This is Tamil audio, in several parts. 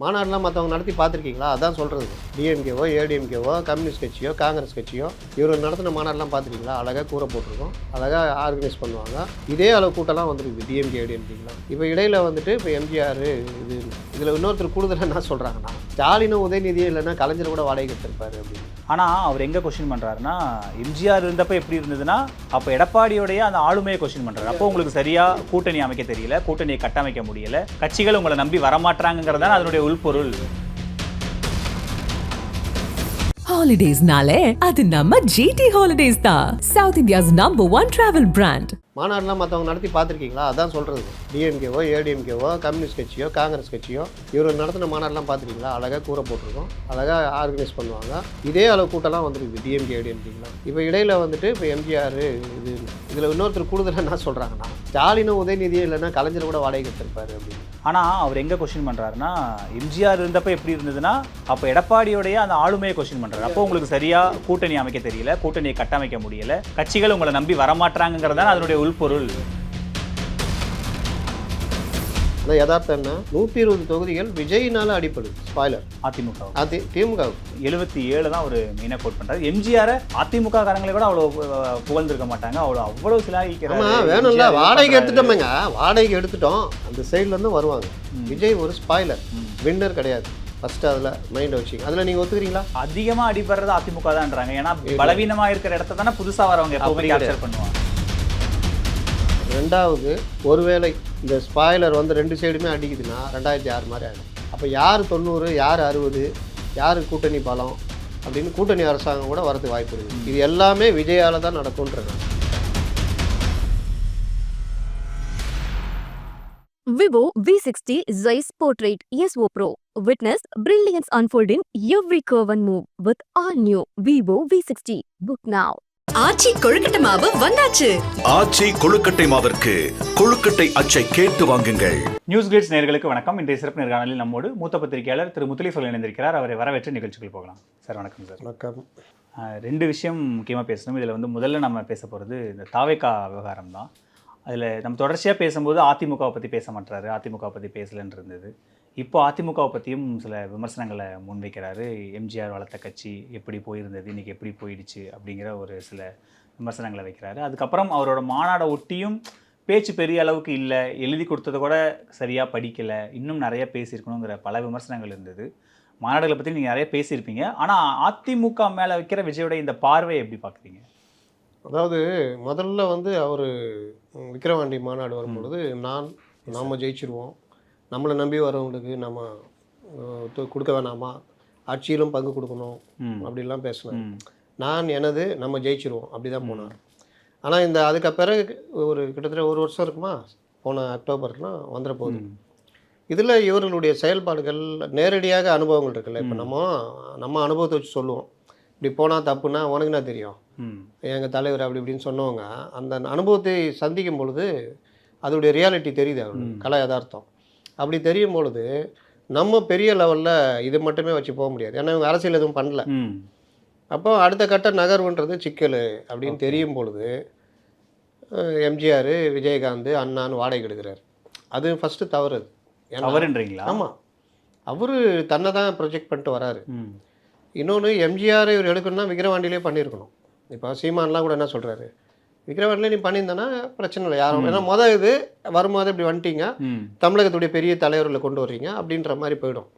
மாநாடுலாம் மற்றவங்க நடத்தி பார்த்துருக்கீங்களா? அதான் சொல்கிறது டிஎம்கேவோ ஏடிஎம்கேவோ கம்யூனிஸ்ட் கட்சியோ காங்கிரஸ் கட்சியோ இவர் நடத்தின மாநாடுலாம் பார்த்துருக்கீங்களா? அழகாக கூரை போட்டிருக்கோம். அழகாக ஆர்கனைஸ் பண்ணுவாங்க. இதே அளவு கூட்டம்லாம் வந்துருக்குது டிஎம்கே ஏடிஎம்கேலாம் இப்போ இடையில் வந்துட்டு இப்போ எம்ஜிஆர் இது இதில் இன்னொருத்தர் கூடுதலாக என்ன சொல்கிறாங்கன்னா ஸ்டாலினும் உதயநிதியும் இல்லைன்னா கலைஞர் கூட வாடகை எடுத்திருப்பாரு அப்படின்னு. ஆனால் அவர் எங்கே கொஸ்டின் பண்ணுறாருன்னா எம்ஜிஆர் இருந்தப்ப எப்படி இருந்ததுன்னா அப்போ எடப்பாடியோடைய அந்த ஆளுமையை கொஸ்டின் பண்ணுறாரு அப்போ உங்களுக்கு சரியாக கூட்டணி அமைக்க தெரியல கூட்டணியை கட்டமைக்க முடியல கட்சிகள் உங்களை நம்பி வரமாட்டாங்கிறது தான் அதனுடைய உள்பொருள். ஹாலிடேஸ்னாலே அது நம்ம ஜிடி ஹாலிடேஸ் தான். South India's number one travel brand மாநாடுலாம் மற்றவங்க நடத்தி பார்த்துருக்கீங்களா? அதான் சொல்கிறது டிஎம்கேவோ ஏடிஎம்கேவோ கம்யூனிஸ்ட் கட்சியோ காங்கிரஸ் கட்சியோ இவர் நடத்தின மாநாடுலாம் பார்த்துருக்கீங்களா? அழகாக கூரை போட்டிருக்கோம். அழகாக ஆர்கனைஸ் பண்ணுவாங்க. இதே அளவு கூட்டம்லாம் வந்துருக்குது டிஎம்கே ஏடிஎம்கேலாம் இப்போ இடையில வந்துட்டு இப்போ எம்ஜிஆர் இது இதில் இன்னொருத்தர் கூடுதலாக என்ன சொல்கிறாங்கன்னா ஸ்டாலினும் உதயநிதியும் இல்லைன்னா கலைஞர் கூட வாடகை எடுத்திருப்பாரு அப்படின்னு. ஆனால் அவர் எங்கே கொஸ்டின் பண்ணுறாருன்னா எம்ஜிஆர் இருந்தப்போ எப்படி இருந்ததுன்னா அப்போ எடப்பாடியோடைய அந்த ஆளுமையை கொஸ்டின் பண்ணுறாரு அப்போ உங்களுக்கு சரியாக கூட்டணி அமைக்க தெரியல கூட்டணியை கட்டமைக்க முடியல கட்சிகள் உங்களை நம்பி வரமாட்டாங்கிறதான அதனுடைய உள்பொருள். ஆனால் யதார்த்தம் என்ன? நூற்றி இருபது தொகுதிகள் விஜயினால அடிப்படுது ஸ்பாய்லர் அதிமுக. அதி திமுக. எழுபத்தி ஏழு தான் ஒரு மெயினாக கோட் பண்ணுறாரு எம்ஜிஆரை அதிமுக காரங்களை கூட அவ்வளோ புகழ்ந்திருக்க மாட்டாங்க. அவ்வளோ அவ்வளோ சிலாகிக்கிறாரு ஆமாம் வேணும்ல. MGR வாடகை பண்றாரு. எடுத்துட்டோமேங்க வாடகை எடுத்துட்டோம். அந்த சைட்லேருந்து வருவாங்க. விஜய் ஒரு ஸ்பாய்லர் வின்னர் கிடையாது. ஃபஸ்ட்டு அதில் மைண்டை வச்சுங்க அதில் நீங்கள் ஒத்துக்கிறீங்களா? அதிகமா அடிபடுறது அதிமுக தான்ன்றாங்க. ஏன்னா பலவீனமா இருக்கிற இடத்த தானே புதுசா வரவங்க எப்பவுமே கேப்சர் பண்ணுவாங்க. ரெண்டாவது ஒருவேளை இந்த ஸ்பாய்லர் வந்து ரெண்டு சைடுமே அடிக்குதுன்னா ரெண்டாயிரத்தி ஆறு மாதிரி ஆகிடும் அப்போ யார் தொண்ணூறு யார் அறுபது யார் கூட்டணி பலம் அப்படின்னு கூட்டணி அரசாங்கம் கூட வரதுக்கு வாய்ப்பு இருக்குது இது எல்லாமே விஜயால தான் நடக்கும்ன்றது Vivo V60 Zeiss Portrait ESO Pro. Witness brilliance unfold in every curve and move with all new Vivo V60. Book now. Aachi கொழுக்கட்டை மாவு வந்தாச்சு. ஆச்சி கொழுக்கட்டை மாவிற்கு கொழுக்கட்டை அச்சை கேட்டு வாங்குங்கள். நியூஸ் கிரேட்ஸ் நேர்களுக்கு வணக்கம். இன்றைய சிறப்பு நேர்காணலில் நம்மோடு மூத்த பத்திரிகையாளர் திரு முத்துலீஸ்வரன் இணைந்திருக்கிறார். அவரை வரவேற்று நிகழ்ச்சிகள் போகலாம். சார் வணக்கம் சார். வணக்கம். ரெண்டு விஷயம் முக்கியமாக பேசணும். இதில் வந்து முதல்ல நம்ம பேச போகிறது இந்த தாவேக்கா விவகாரம் தான். அதில் நம்ம தொடர்ச்சியாக பேசும்போது அதிமுகவை பற்றி பேச மாட்டாரு அதிமுக பற்றி பேசலன்னு இருந்தது. இப்போ அதிமுகவை பற்றியும் சில விமர்சனங்களை முன்வைக்கிறாரு. எம்ஜிஆர் வளர்த்த கட்சி எப்படி போயிருந்தது இன்றைக்கி எப்படி போயிடுச்சு அப்படிங்கிற ஒரு சில விமர்சனங்களை வைக்கிறாரு. அதுக்கப்புறம் அவரோட மாநாடை ஒட்டியும் பேச்சு பெரிய அளவுக்கு இல்லை. எழுதி கொடுத்ததை கூட சரியாக படிக்கலை. இன்னும் நிறைய பேசியிருக்கணுங்கிற பல விமர்சனங்கள் இருந்தது. மாநாடுகளை பற்றி நீங்கள் நிறைய பேசியிருப்பீங்க. ஆனால் அதிமுக மேலே வைக்கிற விஜயோட இந்த பார்வையை எப்படி பார்க்குறீங்க அதாவது முதல்ல வந்து அவர் விக்கிரவாண்டி மாநாடு வரும்பொழுது நான் நாம் ஜெயிச்சிருவோம். நம்மளை நம்பி வரவங்களுக்கு நம்ம கொடுக்க வேணாமா? ஆட்சியிலும் பங்கு கொடுக்கணும். அப்படிலாம் பேசினேன். நான் எனது நம்ம ஜெயிச்சிருவோம். அப்படி தான் போனார். ஆனால் இந்த அதுக்கு பிறகு ஒரு கிட்டத்தட்ட ஒரு வருஷம் இருக்குமா? போன அக்டோபர்லாம் வந்துட போகுது. இதில் இவர்களுடைய செயல்பாடுகள் நேரடியாக அனுபவங்கள் இருக்குல்ல. இப்போ நம்ம நம்ம அனுபவத்தை வச்சு சொல்லுவோம். இப்படி போனால் தப்புன்னா உனக்கு என்ன தெரியும்? எங்கள் தலைவர் அப்படி இப்படின்னு சொன்னவங்க அந்த அனுபவத்தை சந்திக்கும் பொழுது அதோடைய ரியாலிட்டி தெரியுது அவங்களுக்கு. கலை யதார்த்தம். அப்படி தெரியும் பொழுது நம்ம பெரிய லெவலில் இது மட்டுமே வச்சு போக முடியாது. ஏன்னா இவங்க அரசியல் எதுவும் பண்ணல. அப்போ அடுத்த கட்ட நகர்வுன்றது சிக்கல். அப்படின்னு தெரியும் பொழுது எம்ஜிஆர் விஜயகாந்த் அண்ணான்னு வாடகை எடுக்கிறார் அது ஃபஸ்ட்டு தவறு தவறுன்றீங்களா? ஆமாம் அவர் தன்னை தான் ப்ரொஜெக்ட் பண்ணிட்டு வராரு. இன்னொன்று எம்ஜிஆர் இவர் எடுக்கணும்னா விக்கிரவாண்டிலே பண்ணியிருக்கணும். இப்போ சீமான்லாம் கூட என்ன சொல்கிறாரு விக்கிரவாண்டிலே நீ பண்ணியிருந்தனா பிரச்சனை இல்லை. யாரும் ஏன்னா மொதல் இது வரும்போது இப்படி வந்துட்டீங்க. தமிழகத்துடைய பெரிய தலைவர்களை கொண்டு வர்றீங்க அப்படின்ற மாதிரி போயிடும்.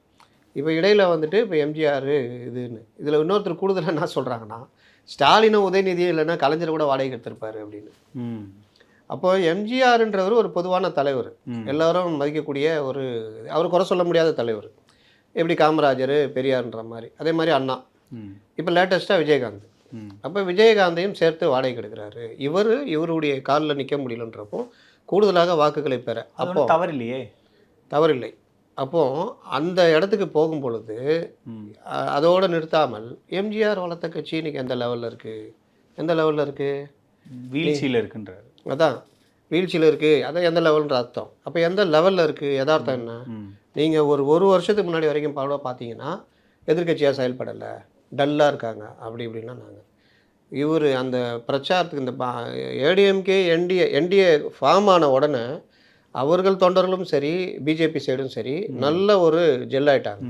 இப்போ இடையில வந்துட்டு இப்போ எம்ஜிஆர் இதுன்னு. இதில் இன்னொருத்தர் கூடுதலாக என்ன சொல்கிறாங்கன்னா ஸ்டாலினும் உதயநிதியும் இல்லைன்னா கலைஞர் கூட வாடகை எடுத்திருப்பாரு அப்படின்னு. அப்போ எம்ஜிஆர்ன்றவர் ஒரு பொதுவான தலைவர். எல்லாரும் மதிக்கக்கூடிய ஒரு அவர் குறை சொல்ல முடியாத தலைவர். எப்படி காமராஜர் பெரியார்ன்ற மாதிரி. அதே மாதிரி அண்ணா. இப்போ லேட்டஸ்ட்டாக விஜயகாந்த். அப்போ விஜயகாந்தையும் சேர்த்து வாடகைக்கு எடுக்கிறாரு இவர் இவருடைய காலில் நிற்க முடியலன்றப்போ கூடுதலாக வாக்குகளை பெற. அப்போ ஒன்றும் தவறு இல்லையே தவறில்லை. அப்போ அந்த இடத்துக்கு போகும் பொழுது அதோடு நிறுத்தாமல் எம்ஜிஆர் வளர்த்த கட்சி இன்னைக்கு எந்த லெவலில் இருக்குது எந்த லெவலில் இருக்குது வீழ்ச்சியில் இருக்குன்றாரு. அதான். வீழ்ச்சியில் இருக்குது அதான் எந்த லெவல்ன்ற அர்த்தம். அப்போ எந்த லெவலில் இருக்குது யதார்த்தம் என்ன? நீங்கள் ஒரு ஒரு வருஷத்துக்கு முன்னாடி வரைக்கும் பரவாயில்ல பார்த்தீங்கன்னா எதிர்க்கட்சியாக செயல்படலை. டல்லாக இருக்காங்க. அப்படி இப்படின்னா நாங்கள் இவர் அந்த பிரச்சாரத்துக்கு இந்த ஏடிஎம்கே என்டிஏ என்டிஏ ஃபார்ம் ஆன உடனே அவர்கள் தொண்டர்களும் சரி பிஜேபி சைடும் சரி நல்ல ஒரு ஜெல் ஆயிட்டாங்க.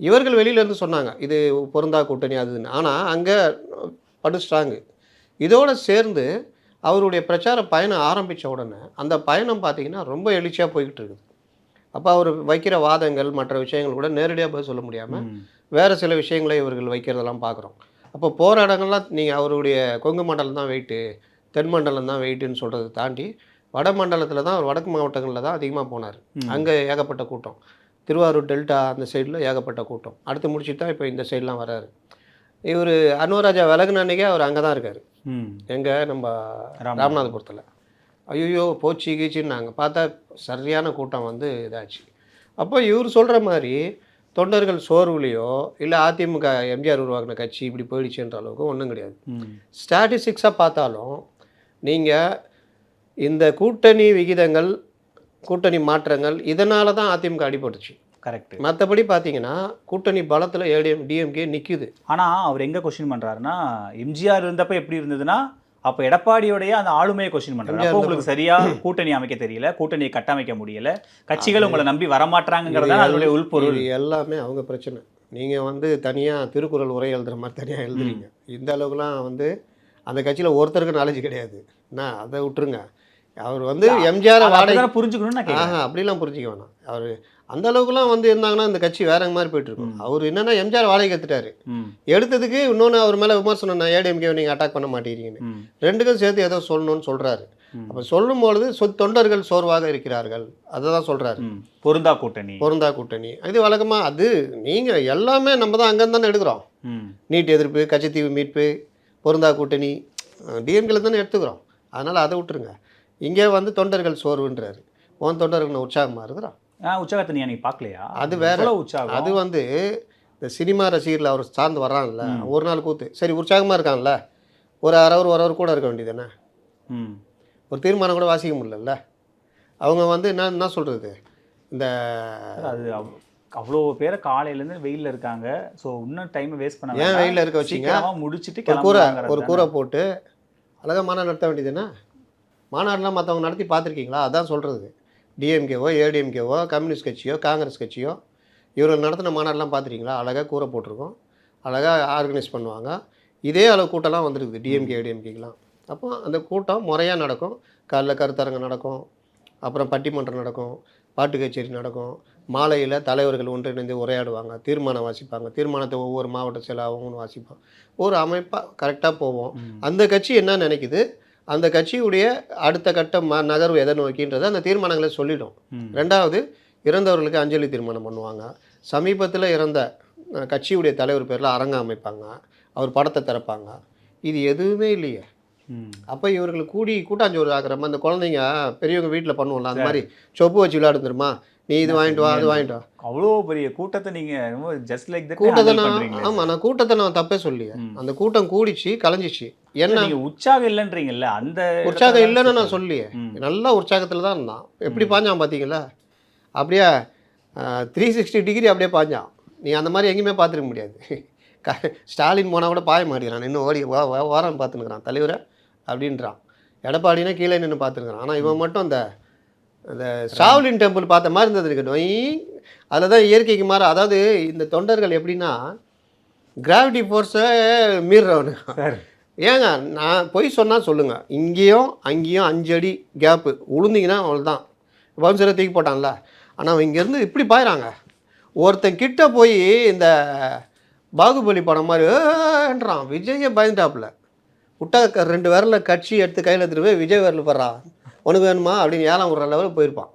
இவர்கள் வெளியில இருந்து சொன்னாங்க இது பொருந்தா கூட்டணி அதுன்னு ஆனால் அங்கே படு ஸ்ட்ராங்கு இதோட சேர்ந்து அவருடைய பிரச்சார பயணம் ஆரம்பித்த உடனே அந்த பயணம் பார்த்தீங்கன்னா ரொம்ப எழுச்சியாக போய்கிட்டு இருக்குது. அப்போ அவர் வைக்கிற வாதங்கள் மற்ற விஷயங்கள் கூட நேரடியாக பதில் சொல்ல முடியாமல். வேறு சில விஷயங்களை இவர்கள் வைக்கிறதெல்லாம் பார்க்குறோம். அப்போ போகிற இடங்கள்லாம் நீங்கள் அவருடைய கொங்கு மண்டலம் தான் வெயிட்டு தென் மண்டலம் தான் வெயிட்டுன்னு சொல்கிறத தாண்டி வட மண்டலத்தில் தான் அவர் வடக்கு மாவட்டங்களில் தான் அதிகமாக போனார். அங்கே ஏகப்பட்ட கூட்டம். திருவாரூர் டெல்டா அந்த சைடில் ஏகப்பட்ட கூட்டம். அடுத்து முடிச்சுட்டு தான் இப்போ இந்த சைட்லாம் வராரு. இவர் அன்வராஜா விலகுன அன்னைக்கே அவர் அங்கே தான் இருக்கார். எங்கே? நம்ம. ராமநாதபுரத்தில். ஐயோ போச்சு கீச்சுன்னாங்க பார்த்தா சரியான கூட்டம் வந்து இதாச்சு. அப்போ இவர் சொல்கிற மாதிரி தொண்டர்கள் சோர்வுலையோ இல்லை அதிமுக எம்ஜிஆர் உருவாக்கின கட்சி இப்படி போயிடுச்சுன்ற அளவுக்கு ஒன்றும் கிடையாது. ஸ்டாட்டிஸ்டிக்ஸாக பார்த்தாலும் நீங்கள் இந்த கூட்டணி விகிதங்கள் கூட்டணி மாற்றங்கள் இதனால தான் அதிமுக அடிபட்டுச்சு. கரெக்ட் மற்றபடி பார்த்தீங்கன்னா கூட்டணி பலத்தில் ஏடிஎம் டிஎம்கே நிற்குது ஆனா அவர் எங்க கொஸ்டின் பண்றாருன்னா எம்ஜிஆர் இருந்தப்ப எப்படி இருந்ததுன்னா அப்ப எடப்பாடியோடைய அந்த ஆளுமையை கொஸ்டின் எம்ஜிஆர் அப்போ உங்களுக்கு சரியா கூட்டணி அமைக்க தெரியல கூட்டணியை கட்டமைக்க முடியல கட்சிகள் உங்களை நம்பி வரமாட்டாங்கிறது தான் அதனுடைய உள்பொருள் எல்லாமே அவங்க பிரச்சனை. நீங்கள் வந்து தனியாக திருக்குறள் உரை எழுதுற மாதிரி தனியாக எழுதுறீங்க. இந்த அளவுக்குலாம் வந்து அந்த கட்சியில் ஒருத்தருக்கு நாலேஜ் கிடையாது. என்ன அதை விட்டுருங்க. அவர் வந்து எம்ஜிஆர் வாடகை புரிஞ்சுக்கணும்னு நான் ஆஹா அப்படிலாம் புரிஞ்சிக்க வேணாம். அவர் அந்த அளவுக்குலாம் வந்து இருந்தாங்கன்னா இந்த கட்சி வேற மாதிரி போயிட்டு இருக்கும் அவர் என்னன்னா எம்ஜிஆர் வாடகை எடுத்துட்டாரு. ம். எடுத்ததுக்கு இன்னொன்று அவர் மேலே விமர்சனம் நான் ஏடிஎம்கே நீங்கள் அட்டாக் பண்ண மாட்டேங்கிறீங்கன்னு. ரெண்டுக்கும் சேர்த்து ஏதோ சொல்லணும்னு சொல்கிறாரு ம். அப்போ சொல்லும்பொழுது சொ தொண்டர்கள் சோர்வாக இருக்கிறார்கள். அதை தான் சொல்கிறாரு பொருந்தா கூட்டணி. பொருந்தா கூட்டணி. இது வழக்கமாக அது நீங்கள் எல்லாமே நம்ம தான் அங்கேருந்து தானே எடுக்கிறோம். நீட் எதிர்ப்பு கச்சத்தீவு மீட்பு பொருந்தா கூட்டணி டிஎம்கில் தானே எடுத்துக்கிறோம். அதனால் அதை விட்டுருங்க. இங்கே வந்து தொண்டர்கள் சோர்வுன்றாரு. உன் தொண்டர்கள் உற்சாகமாக இருக்கிறான் உற்சாகத்தை நீ அன்னைக்கு பார்க்கலையா? அது வேற. உற்சாகம்? அது வந்து இந்த சினிமா ரசிகர்கள் அவர் சார்ந்து வர்றான்ல ஒரு நாள் கூத்து. சரி உற்சாகமாக இருக்கான்ல ஒரு அரை ஒரு ஹவர் கூட இருக்க வேண்டியதுதானே? ம். ஒரு தீர்மானம் கூட வாசிக்க முடியலல்ல. அவங்க வந்து என்ன என்ன சொல்கிறது இந்த அது அவ்- அவ்வளோ பேரை காலையிலேருந்து வெயில்ல இருக்காங்க. ஸோ இன்னும் டைம் வேஸ்ட் பண்ண ஏன். வெயில்ல இருக்க வச்சீங்க? முடிச்சிட்டு ஒரு கூரை ஒரு. கூரை போட்டு அழகாக மாநாடு நடத்த வேண்டியதுதானே? மாநாடுலாம் மற்றவங்க நடத்தி பார்த்துருக்கீங்களா? அதான் சொல்கிறது டிஎம்கேவோ ஏடிஎம்கேவோ கம்யூனிஸ்ட் கட்சியோ காங்கிரஸ் கட்சியோ இவர்கள் நடத்தின மாநாடுலாம் பார்த்துருக்கீங்களா? அழகாக கூரை போட்டிருக்கோம். அழகாக ஆர்கனைஸ் பண்ணுவாங்க. இதே அளவு கூட்டம்லாம் வந்துருக்குது டிஎம்கே ஏடிஎம்கேக்கெலாம் அப்போ அந்த கூட்டம் முறையாக நடக்கும். காலைல கருத்தரங்கு நடக்கும். அப்புறம் பட்டிமன்றம் நடக்கும். பாட்டு கச்சேரி நடக்கும். மாலையில் தலைவர்கள் ஒன்றிணைந்து உரையாடுவாங்க. தீர்மானம் வாசிப்பாங்க. தீர்மானத்தை ஒவ்வொரு மாவட்ட செயலர் அவங்களும் வாசிப்பாங்க ஒரு அமைப்பாக கரெக்டாக போவோம். அந்த கட்சி என்ன நினைக்குது? அந்த கட்சியுடைய அடுத்த கட்ட ம நகர்வு எதை நோக்கின்றதை அந்த தீர்மானங்களை சொல்லிடும். ரெண்டாவது இறந்தவர்களுக்கு அஞ்சலி தீர்மானம் பண்ணுவாங்க. சமீபத்தில் இறந்த கட்சியுடைய தலைவர் பேரில் அரங்கம் அமைப்பாங்க. அவர் படத்தை திறப்பாங்க. இது எதுவுமே இல்லையே. அப்போ இவர்கள் கூடி கூட்டாஞ்சோறு ஆக்குற மாதிரி அந்த குழந்தைங்க பெரியவங்க வீட்டில் பண்ணுவோம்ல அந்த மாதிரி சொப்பு வச்சு விளையாடு தெரியுமா? நீ இது வாங்கிட்டு வா அது வாங்கிட்டு வா. அவ்வளோ பெரிய கூட்டத்தை நீங்க ஜஸ்ட் லைக் கூட்டத்தை நான் ஆமாம் நான் கூட்டத்தை நான் தப்பே சொல்லியே. அந்த கூட்டம் கூடிச்சு கலைஞ்சிச்சு. என்ன உற்சாகம் இல்லைன்றீங்கல்ல அந்த உற்சாகம் இல்லைன்னு நான் சொல்லியே. நல்ல உற்சாகத்தில் தான் இருந்தான். எப்படி பாஞ்சான் பார்த்தீங்களா அப்படியே த்ரீ சிக்ஸ்டி டிகிரி அப்படியே பாஞ்சான். நீ அந்த மாதிரி எங்கேயுமே பார்த்துருக்க முடியாது. க- ஸ்டாலின் போனால் கூட பாய மாட்டேங்கிறான் இன்னும் ஓடி ஓரம் பார்த்துனுக்குறான் தலைவரை அப்படின்றான். எடப்பாடினா கீழே நின்று பார்த்துருக்குறான் ஆனால் இவன் மட்டும் அந்த அந்த ஷாவ்லின் டெம்பிள் பார்த்த மாதிரி இருந்தது இருக்கட்டும் அதில் தான் இயற்கைக்கு மாற அதாவது இந்த தொண்டர்கள் எப்படின்னா கிராவிட்டி ஃபோர்ஸை மீறுறவனு. சார். ஏங்க நான் பொய் சொன்னால் சொல்லுங்கள் இங்கேயும் அங்கேயும் அஞ்சு அடி கேப்பு உளுந்தீங்கன்னா அவ்வளோதான் வம்சரை தூக்கி போட்டான்ல. ஆனால் அவன் இங்கேருந்து இப்படி பாயிறாங்க. ஒருத்தன் கிட்ட போய் இந்த பாகுபலி படம் மாதிரி ஏன்றான் விஜயே பயந்துட்டாப்புல. விட்டா ரெண்டு விரல கட்சி எடுத்து கையில் எடுத்துட்டு போய் விஜய் விரல் படுறான். உனக்கு வேணுமா அப்படின்னு ஏழாம் விடுற லெவலுக்கு போயிருப்பான்.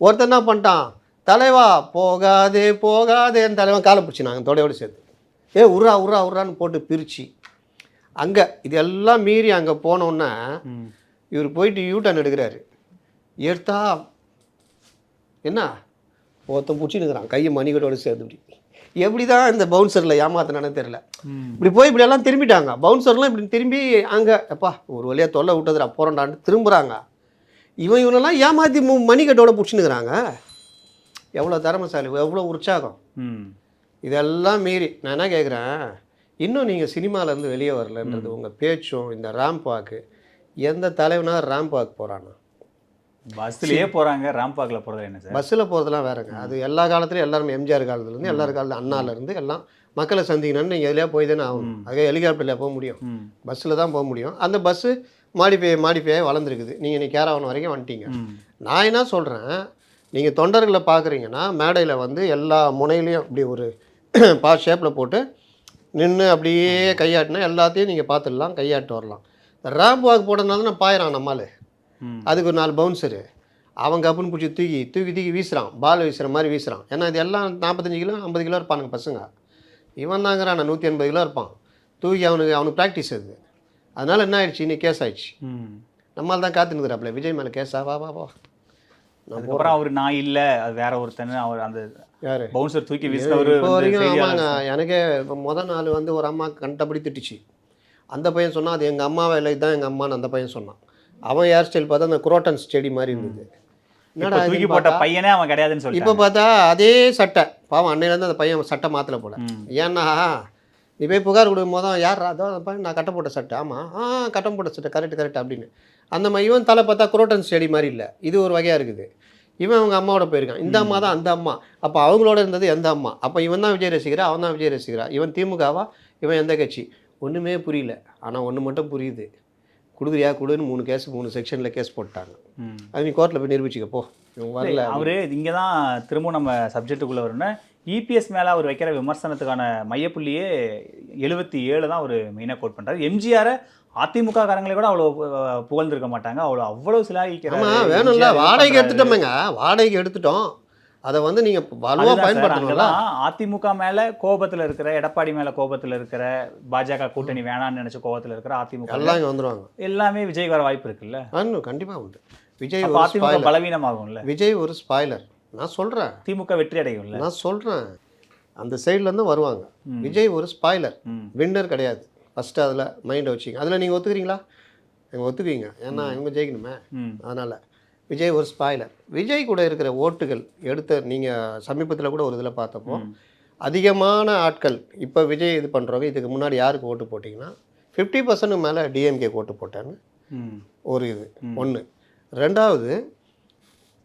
ஒருத்தன் என்ன பண்ணிட்டான்? தலைவா போகாதே போகாதேன்னு தலைவன் காலை பிடிச்சினாங்க தொடையோடு சேர்த்து. ஏ உர்ரா உர்ரா உர்ரான்னு போட்டு பிரித்து அங்கே இதெல்லாம் மீறி அங்கே போனோன்னே இவர் போயிட்டு யூட்டர்ன் எடுக்கிறாரு. எடுத்தா என்ன? ஒருத்தன் பிடிச்சினுக்கிறான் கையை மணிக்கட்டோட சேர்த்து இப்படி. எப்படி தான் இந்த பவுன்சரில் ஏமாத்தினானே தெரில இப்படி போய் இப்படி எல்லாம் திரும்பிட்டாங்க. பவுன்சர்லாம் இப்படி திரும்பி அங்கே எப்பா ஒரு வழியாக தொல்லை விட்டதுடா போகிறோண்டான்னு திரும்புகிறாங்க இவன் இவனெல்லாம் ஏமாற்றி மணிக்கட்டோட பிடிச்சினுக்கிறாங்க எவ்வளோ திறமசாலி எவ்வளோ உற்சாகம். இதெல்லாம் மீறி நான் என்ன கேட்குறேன் இன்னும் நீங்கள் சினிமாலேருந்து வெளியே வரலன்றது உங்கள் பேச்சும் இந்த ரேம்ப் வாக்கு எந்த தலைவனா ரேம்ப் வாக் போகிறானா பஸ்லயே போறாங்க ராம்பாக்ல போறது என்ன சார்? பஸ்ஸில் போகிறதுலாம் வேறங்க. அது எல்லா காலத்துலையும் எல்லாரும் எம்ஜிஆர் காலத்துலேருந்து எல்லாரும் காலத்துல அண்ணாலேருந்து எல்லாம் மக்களை சந்திக்கணும்னு நீங்கள் எதுலையா போய் தானே ஆகணும். அது ஹெலிகாப்டரில் போக முடியும். பஸ்ஸில் தான் போக முடியும். அந்த பஸ்ஸு மாடிஃபை மாடிஃபை வளர்ந்துருக்குது. நீங்கள் இன்னைக்கு கேரவன் வரைக்கும் வந்துட்டீங்க. நான் என்ன சொல்கிறேன் நீங்கள் தொண்டர்களை பார்க்குறீங்கன்னா மேடையில் வந்து எல்லா முனையிலையும் இப்படி ஒரு பா ஷேப்பில் போட்டு நின்று அப்படியே கையாட்டினா எல்லாத்தையும் நீங்கள் பார்த்துடலாம் கையாட்டு வரலாம். இந்த ரேம்ப் வாக் போட்டதுனால நான் பாயிறான் நம்மால் அதுக்கு ஒரு நாலு பவுன்சரு அவன் கப்புன்னு பிடிச்சி தூக்கி தூக்கி தூக்கி வீசுகிறான் பால் வீசுகிற மாதிரி வீசுகிறான் ஏன்னா இது எல்லாம் நாற்பத்தஞ்சு கிலோ ஐம்பது கிலோ இருப்பானுங்க பசங்க. இவன் தாங்கிறான் நூற்றி எண்பது கிலோ இருப்பான். தூக்கி அவனுக்கு அவனுக்கு ப்ராக்டிஸ் அது. அதனால் என்ன ஆயிடுச்சு? இன்னைக்கு கேஸ் ஆயிடுச்சு. நம்மால் தான் காத்துனுக்குறாப்புல விஜய் மேலே கேஸா வா வா வா. அதுக்கப்புறம் அவர் நான் இல்ல. அது வேற ஒருத்தன் அவர் அந்த யாரு? பவுன்சர் தூக்கி வீசினவர் இப்போ வரைக்கும் ஆமாங்க. எனக்கே இப்போ முத நாள் வந்து ஒரு அம்மா கண்டபடி திட்டுச்சு. அந்த பையன் சொன்னான் அது எங்கள் அம்மாவை இல்லை? இதுதான் எங்கள் அம்மான்னு அந்த பையன் சொன்னான். அவன் ஹேர் ஸ்டைல் பார்த்தா அந்த குரோட்டன்ஸ் செடி மாதிரி இருந்தது. இப்ப என்னடா தூக்கி போட்ட பையனே அவன் கிடையாதுன்னு இப்போ சொல்லிட்டாங்க பார்த்தா அதே சட்டை. பாவம் அன்னையிலேருந்து அந்த பையன் சட்டை மாற்றல போல. ஏன்னா நீ போய் புகார் கொடுக்கும் போதும் யார் அதோ அந்த பையன் நான் கட்ட போட்ட சட்டை. ஆமாம் ஆ கட்டம் போட்ட சட்டை கரெக்ட் கரெக்ட் அப்படின்னு. அந்த மாதிரி இவன் தலை பார்த்தா குரோட்டன்ஸ் செடி மாதிரி இல்லை. இது ஒரு வகையாக இருக்குது. இவன் அவங்க அம்மாவோட போயிருக்கான். இந்த அம்மா தான் அந்த அம்மா. அப்போ அவங்களோட இருந்தது எந்த அம்மா? அப்போ இவன் தான் விஜய் ரசிக்கிறா அவன் தான் விஜய் ரசிக்கிறா இவன் திமுகவா இவன் எந்த கட்சி? ஒன்றுமே புரியல. ஆனால் ஒன்று மட்டும் புரியுது. கொடுக்குறியா? கொடுன்னு மூணு கேஸ் மூணு செக்ஷனில் கேஸ் போட்டாங்க. அது நீ கோர்ட்டில் போய் நிரூபிச்சுக்க போ. இவன் வரல அவரு இங்க தான் திரும்ப நம்ம சப்ஜெக்ட்டுக்குள்ள வரும்னா இபிஎஸ் மேல அவர் வைக்கிற விமர்சனத்துக்கான மையப்புள்ளியே எழுபத்தி ஏழு தான் அவர் மெயினாக கோட் பண்றாரு. எம்ஜிஆரை அதிமுக காரங்களை கூட அவ்வளோ புகழ்ந்திருக்க மாட்டாங்க. அவ்வளோ அவ்வளோ சிலாகிக்கிறாரு. ஆமாம் வேணும்ல. வாடகைக்கு. எடுத்துட்டோமேங்க. வாடகைக்கு எடுத்துட்டோம். அதை வந்து நீங்கள் வலுவாக பயன்படுத்தணும்ல. அதிமுக மேல கோபத்துல இருக்கிற எடப்பாடி மேல கோபத்துல இருக்கிற பாஜக கூட்டணி வேணாம்னு நினைச்ச கோபத்துல இருக்கிற அதிமுக எல்லாம் இங்கே வந்துருவாங்க. எல்லாமே விஜய் வர வாய்ப்பு இருக்குல்ல? கண்டிப்பாக உண்டு. விஜய் அதிமுக பலவீனமாகும்ல? விஜய் ஒரு ஸ்பாய்லர் நான் சொல்கிறேன் திமுக வெற்றி அடையும்ல? நான் சொல்கிறேன் அந்த சைட்லேருந்து வருவாங்க. விஜய் ஒரு ஸ்பாய்லர். வின்னர் கிடையாது. ஃபஸ்ட்டு அதில் மைண்டை வச்சிங்க அதில் நீங்கள் ஒத்துக்கிறீங்களா? நீங்கள் ஒத்துக்குவீங்க. ஏன்னா இவங்க ஜெயிக்கணுமே. அதனால் விஜய் ஒரு ஸ்பாய்லர் விஜய் கூட இருக்கிற ஓட்டுகள் எடுத்த நீங்கள் சமீபத்தில் கூட ஒரு இதில் பார்த்தப்போ அதிகமான ஆட்கள் இப்போ விஜய் இது பண்ணுறவங்க இதுக்கு முன்னாடி யாருக்கு ஓட்டு போட்டிங்கன்னா ஃபிஃப்டி பர்சன்ட் மேலே டிஎம்கே ஓட்டு போட்டேன்னு ஒரு இது. ஒன்று ரெண்டாவது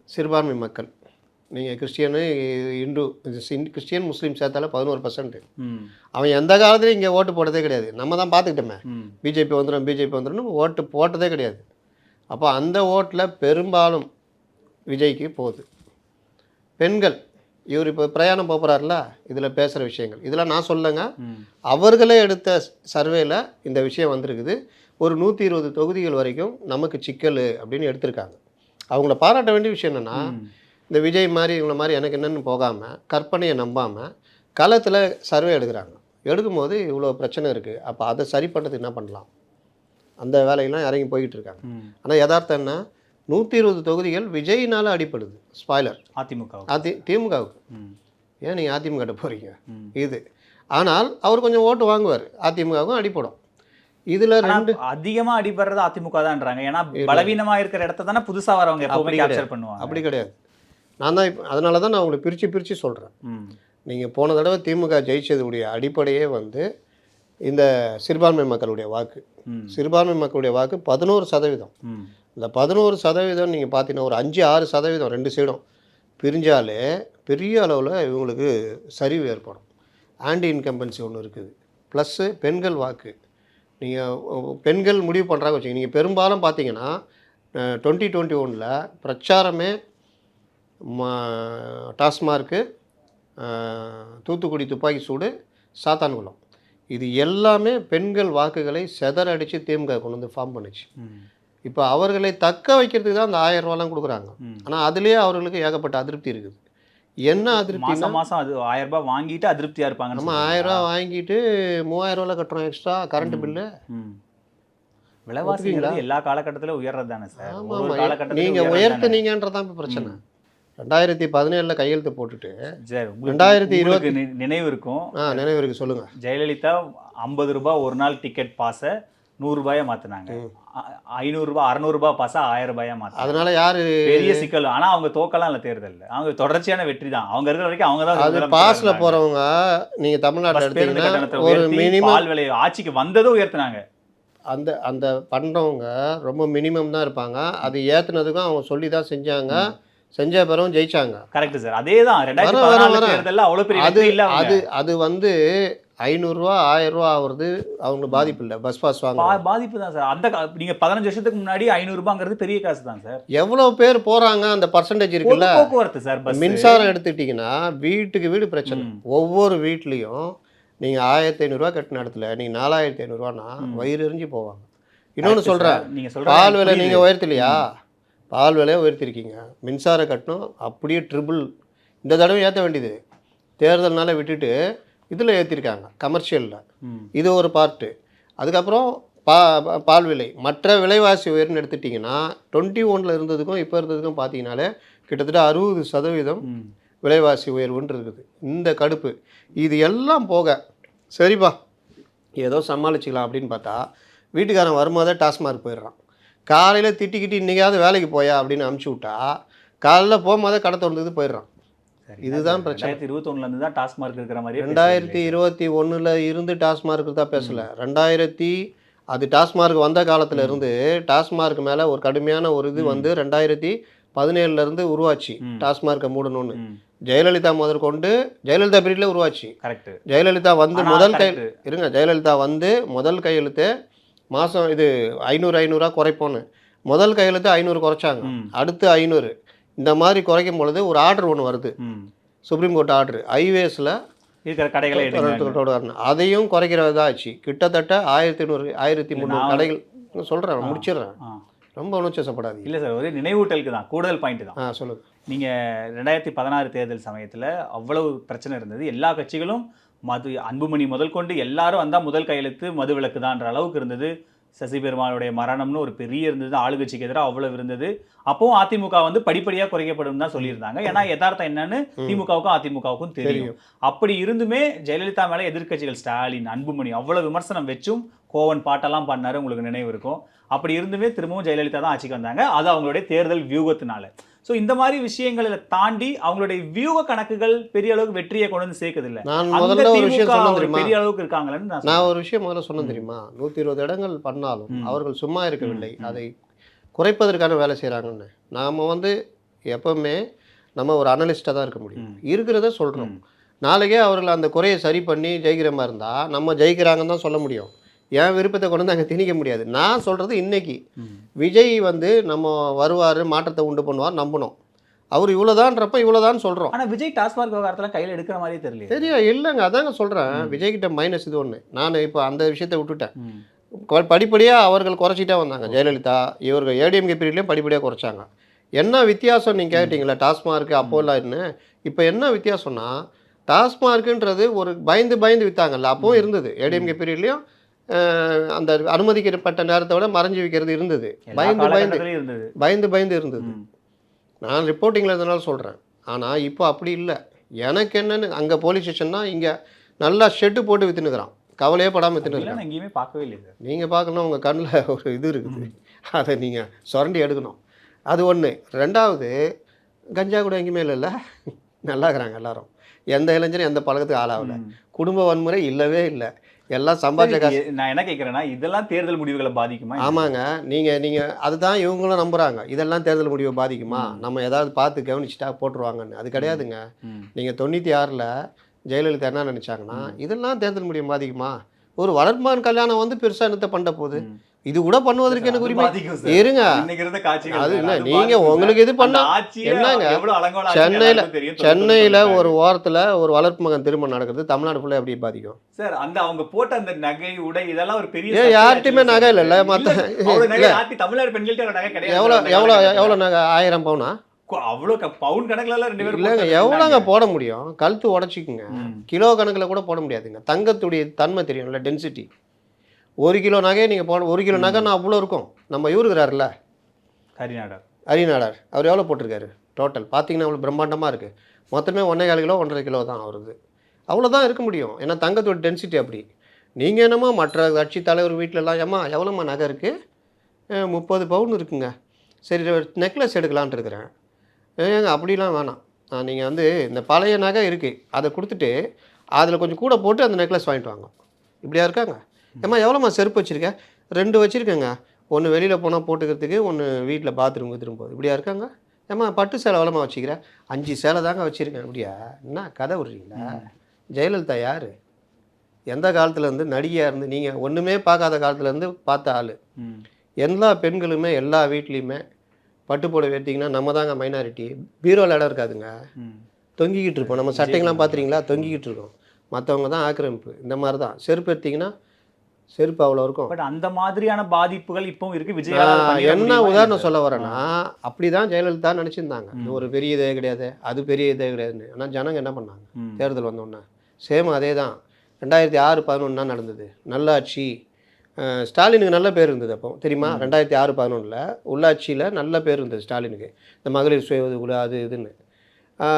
சிறுபான்மை மக்கள். நீங்கள் கிறிஸ்டியனு இந்து கிறிஸ்டியன் முஸ்லீம் சேர்த்தால பதினோரு பர்சன்ட் அவன் எந்த காலத்துலையும் இங்கே ஓட்டு போட்டதே கிடையாது. நம்ம தான் பார்த்துக்கிட்டோமே. பிஜேபி வந்துடும் பிஜேபி வந்துடும் ஓட்டு போட்டதே கிடையாது. அப்போ அந்த ஓட்டில் பெரும்பாலும் விஜய்க்கு போகுது. பெண்கள் இவர் இப்போ பிரயாணம் போகிறாருல இதில் பேசுகிற விஷயங்கள். இதெல்லாம் நான் சொல்லுங்க அவர்களே எடுத்த சர்வேல இந்த விஷயம் வந்திருக்குது. ஒரு நூற்றி இருபது தொகுதிகள் வரைக்கும் நமக்கு சிக்கல் அப்படின்னு எடுத்திருக்காங்க. அவங்கள பாராட்ட வேண்டிய விஷயம் என்னென்னா இந்த விஜய் மாதிரி இவங்கள மாதிரி எனக்கு என்னென்னு போகாமல் கற்பனையை நம்பாமல் களத்தில் சர்வே எடுக்கிறாங்க. எடுக்கும்போது இவ்வளோ பிரச்சனை இருக்குது அப்போ அதை சரி பண்ணுறதுக்கு என்ன பண்ணலாம்? அந்த வேலையெல்லாம் இறங்கி போய்கிட்டு இருக்காங்க. ஆனால் யதார்த்தம் என்ன? நூற்றி இருபது தொகுதிகள் விஜய்னால அடிப்படுது ஸ்பாய்லர் அதிமுக அதி திமுகவுக்கு ஏன் நீங்கள் அதிமுக போகிறீங்க. இது. ஆனால் அவர் கொஞ்சம் ஓட்டு வாங்குவார். அதிமுகவுக்கும் அடிப்படும் இதில் ரெண்டு அதிகமா அடிபடுறது அதிமுக தான்றாங்க ஏன்னா பலவீனமா இருக்கிற இடத்த தானே புதுசா வரவங்க அப்படி கிடையாது. நான் தான் இப்போ அதனால தான் நான் உங்களை பிரித்து பிரித்து சொல்கிறேன் நீங்கள் போன தடவை திமுக ஜெயிச்சதுடைய அடிப்படையே வந்து இந்த சிறுபான்மை மக்களுடைய வாக்கு. சிறுபான்மை மக்களுடைய வாக்கு பதினோரு சதவீதம். இந்த பதினோரு சதவீதம் நீங்கள் பார்த்தீங்கன்னா ஒரு அஞ்சு ஆறு சதவீதம் ரெண்டு சைடும் பிரிஞ்சாலே பெரிய அளவில் இவங்களுக்கு சரிவு ஏற்படும். ஆன்டி இன்கம்பன்சி ஒன்று இருக்குது. ப்ளஸ்ஸு பெண்கள் வாக்கு. நீங்கள் பெண்கள் முடிவு பண்ணுறாங்க வச்சுங்க நீங்கள் பெரும்பாலும் பார்த்தீங்கன்னா டுவெண்ட்டி டுவெண்ட்டி ஒனில் பிரச்சாரமே டாஸ்மார்க்கு தூத்துக்குடி துப்பாக்கி சூடு சாத்தான்குளம். இது எல்லாமே பெண்கள் வாக்குகளை செதறடிச்சு திமுக கொண்டு வந்து ஃபார்ம் பண்ணுச்சு. இப்போ அவர்களை தக்க வைக்கிறதுக்கு தான் அந்த ஆயிரம் ரூபாலாம் கொடுக்குறாங்க. ஆனால் அதுலேயே அவர்களுக்கு ஏகப்பட்ட அதிருப்தி இருக்குது. என்ன அதிருப்தினா மாசம் மாசம் அது ஆயிரம் ரூபாய் வாங்கிட்டு அதிருப்தியா இருப்பாங்க நம்ம ஆயிரம் ரூபா வாங்கிட்டு மூவாயிரம் ரூபாய் கட்டுறோம் எக்ஸ்ட்ரா கரண்ட் பில்லு விலைவாசிங்கிறது எல்லா காலகட்டத்திலும் உயர்றது தானே சார் நீங்கள் உயர்றது தானே. பிரச்சனை. ரெண்டாயிரத்தி பதினேழில் கையெழுத்து போட்டுட்டு ரெண்டாயிரத்தி நி- நினைவு இருக்கும். நினைவு இருக்கு சொல்லுங்கள் ஜெயலலிதா ஐம்பது ரூபாய் ஒரு நாள் டிக்கெட் பாஸை நூறு ரூபாயா மாத்தினாங்க. ஐநூறு ரூபாய் அறுநூறு ரூபாய் பாஸை ஆயிரம் ரூபாயா மாத்தினாங்க. அதனால யாரு பெரிய சிக்கல். ஆனா அவங்க தோக்கலாம் இல்ல தேர்தல்ல. அவங்க தொடர்ச்சியான வெற்றி தான். அவங்க இருக்கிற வரைக்கும் அவங்க தான் அது பாஸ்ல இருந்தாங்க. போறவங்க நீங்க தமிழ்நாட்டில் எடுத்தீங்கன்னா ஒரு மினிமம் விலை ஆட்சிக்கு வந்ததும் உயர்த்தினாங்க. அந்த அந்த பண்ணுறவங்க ரொம்ப மினிமம் தான் இருப்பாங்க. அது ஏற்றுனதுக்கும் அவங்க சொல்லி தான் செஞ்சாங்க செஞ்ச ஜெயிச்சாங்க. கரெக்ட் சார் அதே தான் அவ்வளோ பெரிய அது இல்ல. அது அது வந்து ஐநூறுரூவா ஆயிரரூவா ஆகுறது அவங்களுக்கு பாதிப்பு இல்லை. பஸ் பாஸ் வாங்க பாதிப்பு தான் சார் அந்த கா- நீங்க பதினஞ்சு வருஷத்துக்கு முன்னாடி ஐநூறு ரூபாங்கிறது பெரிய காசு தான் சார் எவ்வளோ பேர் போகிறாங்க அந்த பர்சன்டேஜ் இருக்குல்ல? போக்குவரத்து சார் பஸ் மின்சாரம் எடுத்துக்கிட்டிங்கன்னா வீட்டுக்கு வீடு பிரச்சனை. ஒவ்வொரு வீட்லேயும் நீங்கள் ஆயிரத்தி ஐநூறுரூவா கட்டின இடத்துல நீங்கள் நாலாயிரத்தி ஐநூறுரூவானா. வயிறு எரிஞ்சு போவாங்க. இன்னொன்று சொல்கிறேன் நீங்க பால் சொல்ற விலை நீங்கள் உயர்த்தலையா? பால் விலையை உயர்த்திருக்கீங்க. மின்சார கட்டணம் அப்படியே ட்ரிபிள் இந்த தடவை ஏற்ற வேண்டியது. தேர்தல்னால விட்டுட்டு இதில் ஏற்றிருக்காங்க கமர்ஷியலில் இது ஒரு பார்ட்டு அதுக்கப்புறம் பா பால் விலை. மற்ற விலைவாசி உயர்ன்னு எடுத்துட்டிங்கன்னா டுவெண்ட்டி ஒனில் இருந்ததுக்கும் இப்போ இருந்ததுக்கும் பார்த்தீங்கனாலே கிட்டத்தட்ட அறுபது சதவீதம் விலைவாசி உயர்வுன்னு இருக்குது. இந்த கடுப்பு. இது எல்லாம் போக சரிப்பா ஏதோ சமாளிச்சுக்கலாம் அப்படின்னு பார்த்தா வீட்டுக்காரன் வரும்போதே டாஸ்மார்க் போயிடுறான். காலையில் திட்டிக்கிட்டு இன்றைக்காவது வேலைக்கு போயா அப்படின்னு அமுச்சு விட்டா காலைல போகும்போதே கடை திறந்துது போயிடுறான். இதுதான் பிரச்சனை. ரெண்டாயிரத்தி இருபத்தொன்னுல இருந்து தான் டாஸ்மார்க் இருக்கிற மாதிரி ரெண்டாயிரத்தி இருபத்தி ஒன்றில் இருந்து டாஸ்மார்க் தான் பேசல. ரெண்டாயிரத்தி அது டாஸ்மார்க் வந்த காலத்துல இருந்து டாஸ்மார்க் மேலே ஒரு கடுமையான ஒரு இது வந்து ரெண்டாயிரத்தி பதினேழுல இருந்து உருவாச்சு. டாஸ்மார்க்கை மூடணும்னு. ஜெயலலிதா முதற்கொண்டு ஜெயலலிதா பீரியட்ல உருவாச்சு. கரெக்ட் ஜெயலலிதா வந்து முதல் கை இருங்க ஜெயலலிதா வந்து முதல் கையெழுத்து மாதம் இது ஐநூறு ஐநூறுரூவா குறைப்போன்னு முதல் கையெழுத்து ஐநூறு குறைச்சாங்க. அடுத்து ஐநூறு. இந்த மாதிரி குறைக்கும் பொழுது ஒரு ஆர்டர் ஒன்று வருது. Supreme court order. ஐவேஸில் இருக்கிற கடைகளை அதையும் குறைக்கிறதா ஆச்சு கிட்டத்தட்ட ஆயிரத்தி ஐநூறு ஆயிரத்தி முந்நூறு கடைகள். சொல்கிறேன் முடிச்சிடுறேன். ரொம்ப உணர்ச்சப்படாதீங்க இல்ல சார் ஒரு நினைவூட்டலுக்கு தான். கூடுதல் பாயிண்ட் தான். ஆ சொல்லுங்க. நீங்க ரெண்டாயிரத்தி பதினாறு தேர்தல் சமயத்துல அவ்வளவு பிரச்சனை இருந்தது. எல்லா கட்சிகளும் மது அன்புமணி முதல் கொண்டு எல்லாரும் வந்தா முதல் கையெழுத்து மது விலக்கு தான்ற அளவுக்கு இருந்தது. சசி பெருமாளுடைய மரணம்னு ஒரு பெரிய இருந்தது. ஆளுங்கட்சிக்கு எதிராக அவ்வளவு இருந்தது. அப்பவும் அதிமுக வந்து படிப்படியா குறைக்கப்படும் தான் சொல்லியிருந்தாங்க. ஏன்னா யதார்த்தம் என்னன்னு திமுகவுக்கும் அதிமுகவுக்கும் தெரியும். அப்படி இருந்துமே ஜெயலலிதா மேல எதிர்க்கட்சிகள் ஸ்டாலின் அன்புமணி அவ்வளவு விமர்சனம் வச்சும் கோவன் பாட்டெல்லாம் பண்ணாரு. உங்களுக்கு நினைவு இருக்கும். அப்படி இருந்துமே திரும்பவும் ஜெயலலிதா தான் ஆட்சிக்கு வந்தாங்க. அது அவங்களுடைய தேர்தல் வியூகத்தினால. ஸோ இந்த மாதிரி விஷயங்களை தாண்டி அவங்களுடைய வியூக கணக்குகள் பெரிய அளவுக்கு வெற்றியை கொண்டு வந்து சேர்க்குது இல்ல நான் முதல்ல ஒரு விஷயம் ஒரு தெரியுமா? பெரிய அளவுக்கு இருக்காங்களேன்னு நான் ஒரு விஷயம் முதல்ல சொன்னேன் தெரியுமா? நூற்றி இருபது இடங்கள் பண்ணாலும். அவர்கள் சும்மா இருக்கவில்லை. அதை குறைப்பதற்கான வேலை செய்கிறாங்கன்னு நாம் வந்து எப்பவுமே நம்ம ஒரு அனலிஸ்ட்டாக தான் இருக்க முடியும். இருக்கிறத சொல்கிறோம். நாளைக்கே அவர்கள் அந்த குறையை சரி பண்ணி ஜெயிக்கிற மாதிரி இருந்தால் நம்ம ஜெயிக்கிறாங்கன்னு தான் சொல்ல முடியும். என் விருப்பத்தை கொண்டு வந்து அங்கே திணிக்க முடியாது. நான் சொல்கிறது இன்னைக்கு ம். விஜய் வந்து நம்ம வருவார் மாற்றத்தை உண்டு பண்ணுவார் நம்பணும். அவர் இவ்வளோதான்றப்ப இவ்வளோதான் சொல்கிறோம் ஆனா விஜய் டாஸ்மாக் விவகாரத்துல கையில எடுக்கிற மாதிரியே தெரியல சரியா இல்லைங்க அதாங்க சொல்கிறேன் விஜய் கிட்ட மைனஸ் இது ஒன்று நான் இப்போ அந்த விஷயத்தை விட்டுட்டேன். படிப்படியாக அவர்கள் குறைச்சிட்டே வந்தாங்க. ஜெயலலிதா இவர்கள் ஏடிஎம்கே பீரியட்லேயும் படிப்படியாக குறைச்சாங்க. என்ன வித்தியாசம் நீங்கள் கேட்டீங்களா டாஸ்மார்க்கு அப்போல்லாம்னு இப்போ என்ன வித்தியாசம்னா டாஸ்மார்க்குன்றது ஒரு பயந்து பயந்து விற்றாங்கல்ல அப்போவும் இருந்தது. ஏடிஎம்கே பீரியட்லேயும் அந்த அனுமதிக்கப்பட்ட நேரத்தை விட மறைஞ்சு விற்கிறது இருந்தது. பயந்து பயந்து பயந்து பயந்து இருந்தது. நான் ரிப்போர்ட்டிங்கில் இருந்தனால சொல்கிறேன் ஆனால் இப்போ அப்படி இல்லை. எனக்கு என்னன்னு அங்கே போலீஸ் ஸ்டேஷன்னா இங்கே நல்லா ஷெட்டு போட்டு விற்றுனுக்குறான் கவலையே படாமல் நான் எங்கேயுமே பார்க்கவே இல்லை நீங்கள் பார்க்கணும் உங்கள் கண்ணில் ஒரு இது இருக்குது. அதை நீங்கள் சுரண்டி எடுக்கணும். அது ஒன்று ரெண்டாவது கஞ்சா கூட எங்கேயுமே இல்லைல்ல. நல்லா இருக்கிறாங்க எல்லாரும். எந்த இளைஞரும் எந்த பழக்கத்துக்கு ஆளாகல. குடும்ப வன்முறை இல்லவே இல்லை. எல்லாம் சம்பாதிச்ச காசு. நான் என்ன கேட்கறேன்னா இதெல்லாம் தேர்தல் முடிவுகளை பாதிக்குமா ஆமாங்க. நீங்கள் நீங்கள் அதுதான் இவங்களும் நம்புகிறாங்க இதெல்லாம் தேர்தல் முடிவை பாதிக்குமா? நம்ம ஏதாவது பார்த்து கவனிச்சுட்டா போட்டுருவாங்கன்னு. அது கிடையாதுங்க. நீங்கள் தொண்ணூற்றி ஆறில் ஜெயலலிதா என்ன நினச்சாங்கன்னா இதெல்லாம் தேர்தல் முடிவு பாதிக்குமா? ஒரு வளர்மான் கல்யாணம் வந்து பெருசாக என்னத்தை பண்ண போகுது. இது கூட பண்ணுவதற்கு எனக்கு உரிமை. இருங்க. அது அது நீங்க உங்களுக்கு. இது பண்ணா- என்னங்க? எவ்வளவு சென்னையில- சென்னையில் ஒரு ஓரத்தில் ஒரு வளர்ப்பு மகன் திருமணம் நடக்குது. தமிழ்நாடு ஃபுல்லாக எப்படி பாதிக்கும்? சார் அந்த அவங்க போட்ட அந்த நகை உடை இதெல்லாம் ஒரு பெரிய இருக்கு நகை இல்ல மத்த- நகை தமிழ்நாடு பெண்கள்ட்ட நகை கிடையாது எவ்வளோ சார், அந்த எவ்வளோ காலகட்டத்துல. எவ்வளோ நாங்கள் ஆயிரம் பவுனா? க- பவுன் கணக்குல ரெண்டு பேரும் இல்லைங்க எவ்வளோங்க. போட முடியும்? கழுத்து உடச்சிக்குங்க. கிலோ கணக்கில் கூட போட முடியாதுங்க. தங்கத்துடைய தன்மை தெரியும்ல டென்சிட்டி ஒரு கிலோ நகையை நீங்கள் போட ஒரு கிலோ நகை நான் அவ்வளோ இருக்கும். நம்ம இவருக்கிறாருல்ல ஹரிநாடர் ஹரிநாடார் அவர் எவ்வளோ போட்டிருக்காரு? டோட்டல் பார்த்தீங்கன்னா அவ்வளோ பிரம்மாண்டமாக இருக்குது மொத்தமே ஒன்றே கால் கிலோ ஒன்றரை கிலோ தான் அவருக்கு அவ்வளோதான் இருக்க முடியும். ஏன்னா தங்கத்தோட டென்சிட்டி அப்படி. நீங்கள் என்னமோ மற்ற கட்சி தலைவர் வீட்டிலலாம் ஏம்மா எவ்வளோம்மா நகை இருக்குது முப்பது பவுன் இருக்குங்க. சரி நெக்லஸ் எடுக்கலான்ட்டு இருக்கிறேன். ஏங்க அப்படிலாம் வேணாம். நீங்கள் வந்து இந்த பழைய நகை இருக்குது அதை கொடுத்துட்டு அதில் கொஞ்சம் கூட போட்டு அந்த நெக்லஸ் வாங்கிட்டு வாங்க. இப்படியா இருக்காங்க? ஏம்மா எவ்வளோம்மா செருப்பு வச்சுருக்க? ரெண்டு வச்சுருக்கேங்க. ஒன்று வெளியில் போனால் போட்டுக்கிறதுக்கு ஒன்று வீட்டில் பாத்ரூம் கீத்ரூம் போகுது. இப்படியா இருக்காங்க? ஏம்மா பட்டு சேலை வளமாக வச்சுக்கிறேன் அஞ்சு சேலை தாங்க வச்சுருக்கேன். அப்படியா? என்ன கதை விடுறீங்களா? ஜெயலலிதா யார்? எந்த காலத்துலேருந்து நடிகையாக இருந்து நீங்கள் ஒன்றுமே பார்க்காத காலத்துலேருந்து பார்த்த ஆள். எல்லா பெண்களுமே எல்லா வீட்லேயுமே பட்டு புடவை எடுத்திங்கன்னா நம்ம தாங்க மைனாரிட்டி பீரோவில் இடம் இருக்காதுங்க. தொங்கிக்கிட்டு இருப்போம். நம்ம சட்டைங்களாம் பார்த்துறீங்களா தொங்கிக்கிட்டு இருக்கோம். மற்றவங்க தான் ஆக்கிரமிப்பு. இந்த மாதிரி தான். செருப்பு எடுத்திங்கன்னா செருப்பு அவ்வளோ இருக்கும். பட் அந்த மாதிரியான பாதிப்புகள் இப்பவும் இருக்கு. விஜய் என்ன உதாரணம் சொல்ல வரேன்னா அப்படி தான் ஜெயலலிதா நினச்சிருந்தாங்க இது ஒரு பெரிய இதே கிடையாது. அது பெரிய இதே கிடையாதுன்னு. ஆனால் ஜனங்க என்ன பண்ணாங்க? தேர்தல் வந்தோடனே சேம் அதே தான் ரெண்டாயிரத்தி ஆறு பதினொன்று தான் நடந்தது. நல்லாட்சி ஸ்டாலினுக்கு நல்ல பேர் இருந்தது அப்போ. தெரியுமா? ரெண்டாயிரத்தி ஆறு பதினொன்றில் உள்ளாட்சியில் நல்ல பேர் இருந்தது ஸ்டாலினுக்கு. இந்த மகளிர் சுய உதவிக்குழு அது இதுன்னு.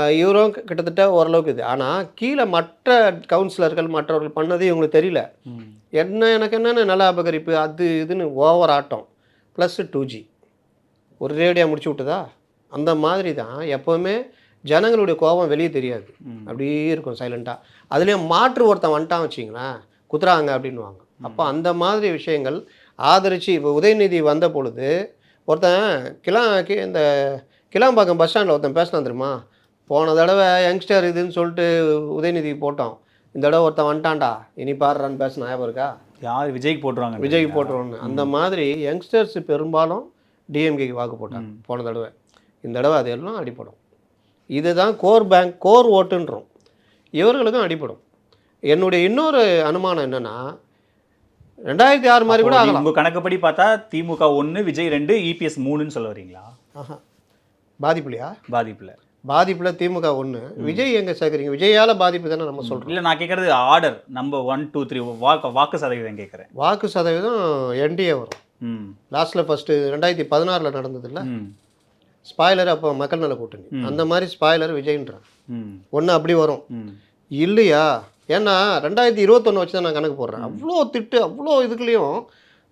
இவரும் கிட்டத்தட்ட ஓரளவுக்கு இது. ஆனால் கீழே மற்ற கவுன்சிலர்கள் மற்றவர்கள் பண்ணது இவங்களுக்கு தெரியல. என்ன எனக்கு என்னென்ன நல அபகரிப்பு அது இதுன்னு ஓவர் ஆட்டம். ப்ளஸ் டூ ஜி ஒரு ரேடியாக முடிச்சு விட்டுதா? அந்த மாதிரி தான். எப்போவுமே ஜனங்களுடைய கோபம் வெளியே தெரியாது. அப்படியே இருக்கும் சைலண்ட்டாக அதுலேயும் மாற்று ஒருத்தன் வந்துட்டான் வச்சிங்களேன் குத்துறாங்க அப்படின்னுவாங்க. அப்போ அந்த மாதிரி விஷயங்கள் ஆதரித்து இப்போ உதயநிதி வந்த பொழுது ஒருத்தன் கிளா கி- இந்த கிளாம்பாக்கம் பஸ் ஸ்டாண்டில் ஒருத்தன் பேசினான் தெரியுமா? போன தடவை யங்ஸ்டர் இதுன்னு சொல்லிட்டு உதயநிதி போட்டோம். இந்த தடவை ஒருத்தன் வந்துட்டான்டா. இனி பாடுறான்னு பேசின ஞாபகம் இருக்கா? யார்? விஜய்க்கு போட்டுருவாங்க. விஜய்க்கு போட்டுருவோன்னு அந்த மாதிரி யங்ஸ்டர்ஸ் பெரும்பாலும் டிஎம்கேக்கு வாக்கு போட்டாங்க போன தடவை. இந்த தடவை அது எல்லாம் அடிப்படும் இதுதான் கோர் பேங்க் கோர் ஓட்டுன்றோம். இவர்களுக்கும் அடிப்படும் என்னுடைய இன்னொரு அனுமானம் என்னன்னா ரெண்டாயிரத்தி ஆறு மாதிரி கூட ஆகலாம். உங்க கணக்குப்படி பார்த்தா திமுக ஒன்னு விஜய் ரெண்டு இபிஎஸ் மூணுன்னு சொல்ல வரீங்களா? ஆஹா. பாதிப்புலையா? பாதிப்புல. பாதிப்புல திமுக ஒன்று விஜய் எங்க சேர்க்குறீங்க? விஜயால பாதிப்பு தானே நம்ம சொல்றோம். இல்ல நான் கேட்கறது order number one two three வாக்கு வாக்கு சதவீதம் கேட்கறேன் வாக்கு சதவீதம் என்டிஏ வரும். ம். லாஸ்ட்ல ஃபர்ஸ்ட் ரெண்டாயிரத்தி பதினாறில் நடந்ததுல்ல ஸ்பாய்லர் அப்போ மக்கள் நல கூட்டணி. அந்த மாதிரி ஸ்பாய்லர் விஜய்ன்றான். ஒன்று அப்படி வரும். இல்லையா? ஏன்னா ரெண்டாயிரத்தி இருபத்தொன்று வச்சு தான் நான் கணக்கு போடுறேன். அவ்வளோ திட்டு அவ்வளோ இதுக்குலேயும்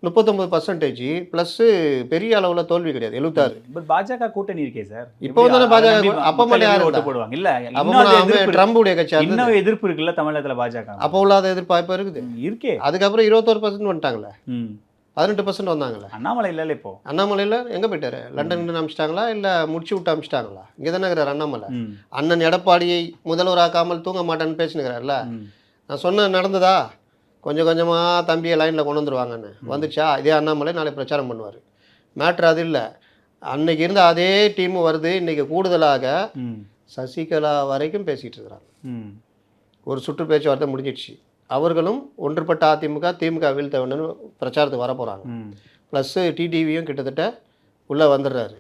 முப்பத்தொம்பது பர்சன்டேஜ் ப்ளஸ்ஸு பெரிய அளவில் தோல்வி கிடையாது. எழுபத்தாறு. பட் பாஜக கூட்டணி இருக்கே சார். இப்போ வந்து பாஜக அப்போ மட்டும் ஓட்டு? போடுவாங்க? இல்ல அப்போ எதிர்ப்பு. ட்ரம்புடைய கட்சி இன்னும் எதிர்ப்பு இருக்குல்ல தமிழகத்துல பாஜக? அப்போ உள்ளாத எதிர்பார்ப்பு இருக்குது. இருக்கே. அதுக்கப்புறம் இருபத்தோரு பர்சன்ட் வந்துட்டாங்களே. பதினெட்டு பர்சன்ட் வந்தாங்களே. அண்ணாமலை இல்ல இப்போ. அண்ணாமலையில் எங்கே போயிட்டாரு? லண்டன் அமிச்சிட்டாங்களா? இல்லை முடிச்சு விட்டு அமிச்சிட்டாங்களா? இங்கே தானே இருக்கிறார் அண்ணாமலை. அண்ணன் எடப்பாடியை முதல்வராக்காமல் தூங்க மாட்டேன்னு பேசினுக்கிறார்ல நான் சொன்ன நடந்ததா? கொஞ்சம் கொஞ்சமாக தம்பியை லைனில் கொண்டு வந்துருவாங்கன்னு. வந்துச்சா? இதே அண்ணாமலை நாளை பிரச்சாரம் பண்ணுவார். மேட்ரு அது இல்லை. அன்னைக்கு இருந்த அதே டீம் வருது. இன்னைக்கு கூடுதலாக சசிகலா வரைக்கும் பேசிகிட்டு இருக்கிறாங்க ஒரு சுற்று பேச்சுவார்த்தை முடிஞ்சிடுச்சு. அவர்களும் ஒன்றுபட்ட அதிமுக திமுக வீழ்த்த வேண்டும்னு பிரச்சாரத்துக்கு வர போகிறாங்க ப்ளஸ்ஸு டிடிவியும் கிட்டத்தட்ட உள்ளே வந்துடுறாரு.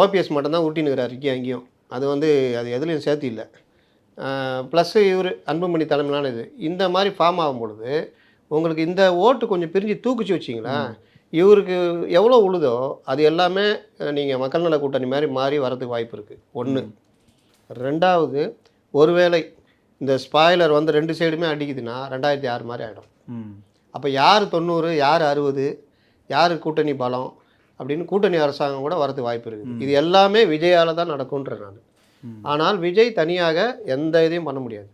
ஓபிஎஸ் மட்டும்தான் ஊட்டினுக்கிறாரு இங்கேயும் அங்கேயும் அது வந்து அது எதுலேயும் சேர்த்து இல்லை. ப்ளஸ்ஸு இவர் அன்புமணி தலைமையிலான இது. இந்த மாதிரி ஃபார்ம் ஆகும் பொழுது உங்களுக்கு இந்த ஓட்டு கொஞ்சம் பிரிஞ்சு தூக்குச்சு வச்சிங்களேன். இவருக்கு எவ்வளோ உழுதோ அது எல்லாமே நீங்கள் மக்கள் நல கூட்டணி மாதிரி மாறி வரதுக்கு வாய்ப்பு இருக்குது ஒன்று ரெண்டாவது ஒருவேளை இந்த ஸ்பாய்லர் வந்து ரெண்டு சைடுமே அடிக்குதுன்னா ரெண்டாயிரத்தி ஆறு மாதிரி ஆகிடும் அப்போ யார் தொண்ணூறு யார் அறுபது யார் கூட்டணி பலம் அப்படின்னு கூட்டணி அரசாங்கம் கூட வரதுக்கு வாய்ப்பு இருக்குது. இது எல்லாமே விஜயால தான் நடக்கும்ன்றேன் நான். ஆனால் விஜய் தனியாக எந்த இதையும் பண்ண முடியாது.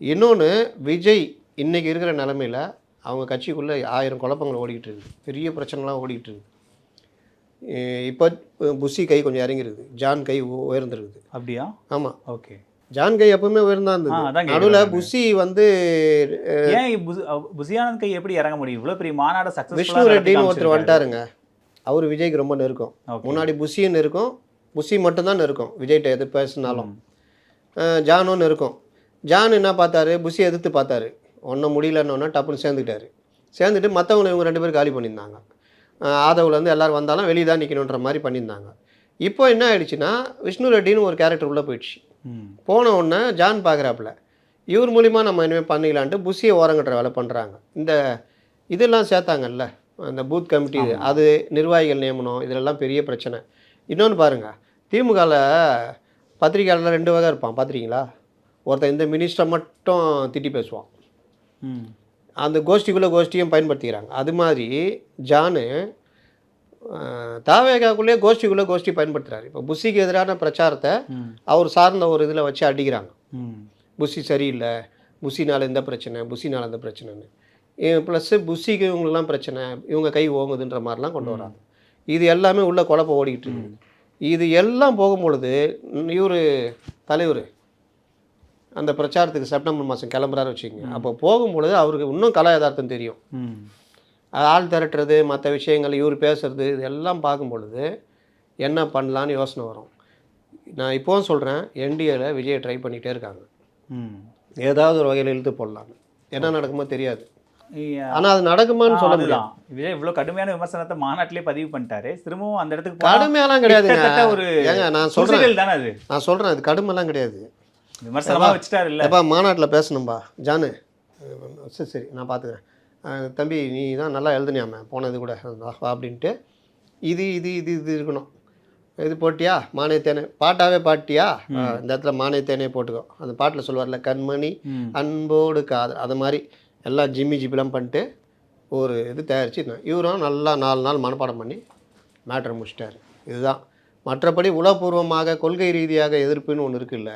இன்னொன்று விஜய் இன்னைக்கு இருக்கிற நிலமையில அவங்க கட்சிக்குள்ளே ஆயிரம் குழப்பங்கள் ஓடிக்கிட்டு இருக்குது பெரிய பிரச்சனைலாம் ஓடிக்கிட்டு இருக்குது இப்போ புஷி கை கொஞ்சம் இறங்கிருக்குது ஜான் கை உயர்ந்திருக்குது. அப்படியா? ஆமாம் ஓகே. ஜான் கை எப்பவுமே உயர்ந்தா இருந்தது. நடுவில். புஷி வந்து ஏன் புசியானந்த் கை எப்படி இறங்க முடியும்? இவ்வளவு பெரிய மாநாடு விஷ்ணு சக்சஸ்ஃபுல்லா ரெட்டின்னு ஒருத்தர் வந்துட்டாருங்க. அவர் விஜய்க்கு ரொம்ப நெருக்கம். முன்னாடி புஷின்னு இருக்கும். புஷி மட்டும்தான் இருக்கும். விஜய்கிட்ட எது பேசினாலும். ஜானுன்னு இருக்கும். ஜான் என்ன பார்த்தாரு? புஷி எதிர்த்து பார்த்தாரு. ஒன்றும் முடியலன்னொன்னே டப்புன்னு சேர்ந்துக்கிட்டாரு. சேர்ந்துட்டு மற்றவங்களை இவங்க ரெண்டு பேரும் காலி பண்ணியிருந்தாங்க. ஆதவ்லேருந்து எல்லாரும் வந்தாலும் வெளியே தான் நிற்கணுன்ற மாதிரி பண்ணியிருந்தாங்க. இப்போ என்ன ஆயிடுச்சுன்னா விஷ்ணு ரெட்டின்னு ஒரு கேரக்டர் உள்ளே போயிடுச்சு. போன உடனே ஜான் பார்க்குறாப்புல இவர் மூலிமா நம்ம இனிமேல் பண்ணிக்கலான்ட்டு புஷியை ஓரங்கட்டுற வேலை பண்ணுறாங்க இந்த இதெல்லாம் சேர்த்தாங்கல்ல அந்த பூத் கமிட்டி அது நிர்வாகிகள் நியமனம் இதெல்லாம் பெரிய பிரச்சனை. இன்னொன்று பாருங்கள் திமுகவில் பத்திரிக்கையாளர் ரெண்டு வகை இருப்பான். பார்த்துருக்கீங்களா ஒருத்தன் இந்த மினிஸ்டரை மட்டும் திட்டி பேசுவான். அந்த கோஷ்டிக்குள்ளே கோஷ்டியும் பயன்படுத்திக்கிறாங்க. அது மாதிரி ஜானு தாவேகாக்குள்ளேயே கோஷ்டிக்குள்ளே கோஷ்டி பயன்படுத்துகிறாரு இப்போ புஷிக்கு எதிரான பிரச்சாரத்தை அவர் சார்ந்த ஒரு இதில் வச்சு அடிக்கிறாங்க. ம். புஷி சரியில்லை. புஷினால் இந்த பிரச்சனை புஷினால் இந்த பிரச்சனைன்னு. ப்ளஸ்ஸு புஷிக்கு இவங்களுக்குலாம் பிரச்சனை. இவங்க கை ஓங்குதுன்ற மாதிரிலாம் கொண்டு வராங்க. இது எல்லாமே உள்ள குழப்பம் ஓடிக்கிட்டு இருக்குது. இது எல்லாம் போகும்பொழுது இவர் தலைவர் அந்த பிரச்சாரத்துக்கு செப்டம்பர் மாதம் கிளம்புறாரு வச்சுக்கோங்க. அப்போ போகும்பொழுது அவருக்கு இன்னும் கலா யதார்த்தம் தெரியும். ஆள் திரட்டுறது மற்ற விஷயங்கள் இவர் பேசுறது இது எல்லாம் பார்க்கும் பொழுது என்ன பண்ணலான்னு யோசனை வரும். நான் இப்போவும் சொல்கிறேன் என்டிஏல விஜயை ட்ரை பண்ணிகிட்டே இருக்காங்க. ம். ஏதாவது ஒரு வகையில் இழுத்து போடலான்னு. என்ன நடக்குமோ தெரியாது. ஆனால் அது நடக்குமான்னு சொல்ல முடியாது. அதுதான். விஜய் இவ்வளவு கடுமையான விமர்சனத்தை மாநாட்டிலே பதிவு பண்ணிட்டாரு. திரும்பவும் அந்த இடத்துக்கு கடுமையெல்லாம் கிட்டத்தட்ட ஒரு ஏங்க நான் சொல்கிறேன் தானே அது? நான் சொல்கிறேன் அது கடுமைலாம் கிடையாது. விமர்சனமா வச்சுட்டாரு இல்ல எப்பா மாநாட்டில் பேசணும்பா. ஜானு சரி சரி நான் பார்த்துக்கிறேன். தம்பி நீ தான் நல்லா எழுதுனியாம போனது கூட. அப்படின்ட்டு. இது இது இது இது இருக்கணும். இது போட்டியா? மானியத்தேனே பாட்டாவே பாட்டியா? இந்த இடத்துல மானியத்தேனே போட்டுக்கோ. அந்த பாட்டில் சொல்லுவார்ல கண்மணி. அன்போடு காது அது மாதிரி. எல்லாம் ஜிம்மி ஜிப்பிலாம் பண்ணிட்டு ஒரு இது தயாரிச்சு இவரும் நல்லா நாலு நாள் மனப்பாடம் பண்ணி மேட்ரை முடிச்சிட்டாரு. இதுதான். மற்றபடி உளப்பூர்வமாக கொள்கை ரீதியாக எதிர்ப்புன்னு ஒன்று இருக்குல்ல